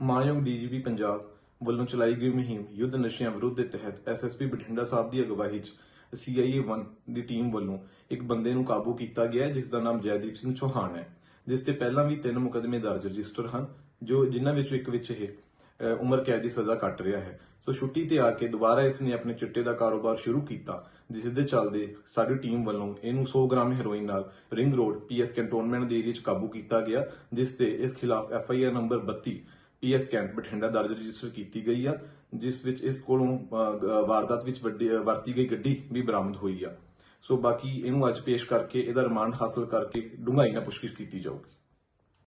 ਮਾਨਯੋਗ ਡੀਜੀਪੀ ਪੰਜਾਬ ਵੱਲੋਂ ਚਲਾਈ ਗਈ ਮੁਹਿੰਮ ਯੁੱਧ ਨਸ਼ਿਆਂ ਵਿਰੁੱਧ ਦੇ ਤਹਿਤ ਐਸਐਸਪੀ ਬਠਿੰਡਾ ਸਾਹਿਬ ਦੀ ਅਗਵਾਈ 'ਚ ਸੀਆਈਏ 1 ਦੀ ਟੀਮ ਵੱਲੋਂ ਇੱਕ ਬੰਦੇ ਨੂੰ ਕਾਬੂ ਕੀਤਾ ਗਿਆ ਹੈ, ਜਿਸ ਦਾ ਨਾਮ ਜੈਦੀਪ ਸਿੰਘ ਚੌਹਾਨ ਹੈ ਜਿਸ ਤੇ ਪਹਿਲਾਂ ਵੀ ਤਿੰਨ ਮੁਕਦਮੇ ਦਰਜ ਰਜਿਸਟਰ ਹਨ ਜੋ ਜਿਨ੍ਹਾਂ ਵਿੱਚੋਂ ਇੱਕ ਵਿੱਚ ਇਹ ਉਮਰ ਕੈਦ ਦੀ ਸਜ਼ਾ ਕੱਟ ਰਿਹਾ ਹੈ। ਸੋ ਛੁੱਟੀ ਤੇ ਆ ਕੇ ਦੁਬਾਰਾ ਇਸ ਨੇ ਆਪਣੇ ਚਿੱਟੇ ਦਾ ਕਾਰੋਬਾਰ ਸ਼ੁਰੂ ਕੀਤਾ ਜਿਸ ਦੇ ਚੱਲਦੇ ਸਾਡੀ ਟੀਮ ਵੱਲੋਂ ਇਹਨੂੰ 100 ਗ੍ਰਾਮ ਹੈਰੋਇਨ ਨਾਲ ਰਿੰਗ ਰੋਡ ਪੀਐਸ ਕੰਟੋਨਮੈਂਟ ਦੇ ਏਰੀਆ 'ਚ ਕਾਬੂ ਕੀਤਾ ਗਿਆ ਜਿਸ ਤੇ ਇਸ ਖਿਲਾਫ FIR number 32 PS cant Bathinda ਦਰਜ ਰਜਿਸਟਰ ਕੀਤੀ ਗਈ ਆ, ਜਿਸ ਵਿੱਚ ਇਸ ਕੋਲੋਂ ਵਾਰਦਾਤ ਵਿੱਚ ਵੱਡੀ ਵਰਤੀ ਗਈ ਗੱਡੀ ਵੀ ਬਰਾਮਦ ਹੋਈ ਆ। ਸੋ ਬਾਕੀ ਇਹਨੂੰ ਅੱਜ ਪੇਸ਼ ਕਰਕੇ, ਇਹਦਾ ਰਿਮਾਂਡ ਹਾਸਲ ਕਰਕੇ ਡੂੰਘਾਈ ਨਾਲ ਪੁੱਛਗਿੱਛ ਕੀਤੀ ਜਾਊਗੀ।